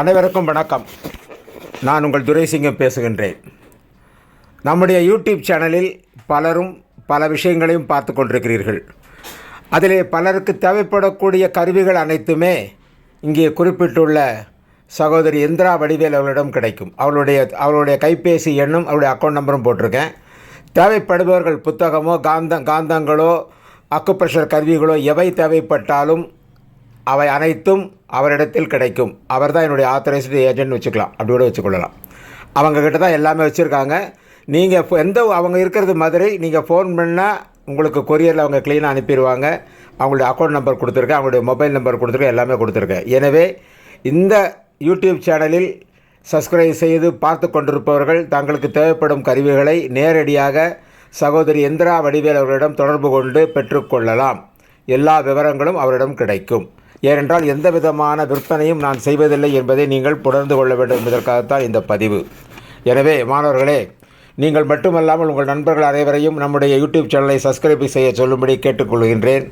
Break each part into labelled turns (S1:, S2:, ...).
S1: அனைவருக்கும் வணக்கம். நான் உங்கள் துரைசிங்கம் பேசுகின்றேன். நம்முடைய யூடியூப் சேனலில் பலரும் பல விஷயங்களையும் பார்த்து கொண்டிருக்கிறீர்கள். அதிலே பலருக்கு தேவைப்படக்கூடிய கருவிகள் அனைத்துமே இங்கே குறிப்பிட்டுள்ள சகோதரி இந்திரா வடிவேல் அவர்களிடம் கிடைக்கும். அவளுடைய அவளுடைய கைபேசி எண்ணும் அவருடைய அக்கௌண்ட் நம்பரும் போட்டிருக்கேன். தேவைப்படுபவர்கள் புத்தகமோ காந்த காந்தங்களோ அக்குப்ரெஷர் கருவிகளோ எவை தேவைப்பட்டாலும் அவை அனைத்தும் அவரிடத்தில் கிடைக்கும். அவர் தான் என்னுடைய ஆத்தரைஸ்டு ஏஜென்ட் வச்சுக்கலாம். அப்படி கூட வச்சுக்கொள்ளலாம். அவங்கக்கிட்ட தான் எல்லாமே வச்சுருக்காங்க. நீங்கள் எந்த அவங்க இருக்கிறது மாதிரி நீங்கள் ஃபோன் பண்ணால் உங்களுக்கு கொரியரில் அவங்க க்ளீனாக அனுப்பிடுவாங்க அவங்களுடைய அக்கௌண்ட் நம்பர் கொடுத்துருக்கேன். அவங்களுடைய மொபைல் நம்பர் கொடுத்துருக்கேன். எல்லாமே கொடுத்துருக்கேன். எனவே இந்த யூடியூப் சேனலில் சப்ஸ்கிரைப் செய்து பார்த்து கொண்டிருப்பவர்கள் தங்களுக்கு தேவைப்படும் கருவிகளை நேரடியாக சகோதரி இந்திரா வடிவேல் அவர்களிடம் தொடர்பு கொண்டு பெற்றுக்கொள்ளலாம் எல்லா விவரங்களும் அவரிடம் கிடைக்கும். ஏனென்றால் எந்த விதமான விற்பனையும் நான் செய்வதில்லை என்பதை நீங்கள் புணர்ந்து கொள்ள வேண்டும் என்பதற்காகத்தான் இந்த பதிவு. எனவே மாணவர்களே நீங்கள் மட்டுமல்லாமல் உங்கள் நண்பர்கள் அனைவரையும் நம்முடைய யூடியூப் சேனலை சப்ஸ்கிரைப் செய்ய சொல்லும்படி கேட்டுக்கொள்கின்றேன்.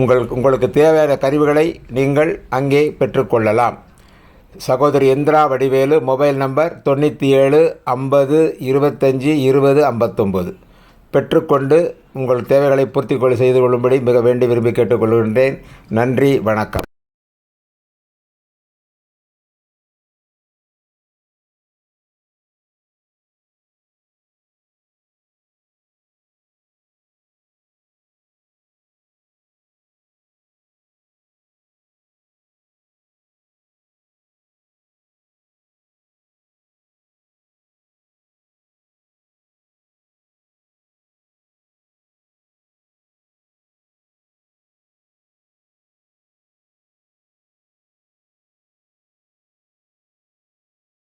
S1: உங்கள் உங்களுக்கு தேவையான கருவிகளை நீங்கள் அங்கே பெற்றுக்கொள்ளலாம். சகோதரி இந்திரா வடிவேலு மொபைல் நம்பர் தொண்ணூற்றி ஏழு ஐம்பது இருபத்தஞ்சி இருபது ஐம்பத்தொம்பது. பெற்றுக்கொண்டு உங்கள் தேவைகளை பூர்த்தி செய்து கொள்ளும்படி மிக வேண்டி விரும்பி கேட்டுக்கொள்கின்றேன். நன்றி வணக்கம்.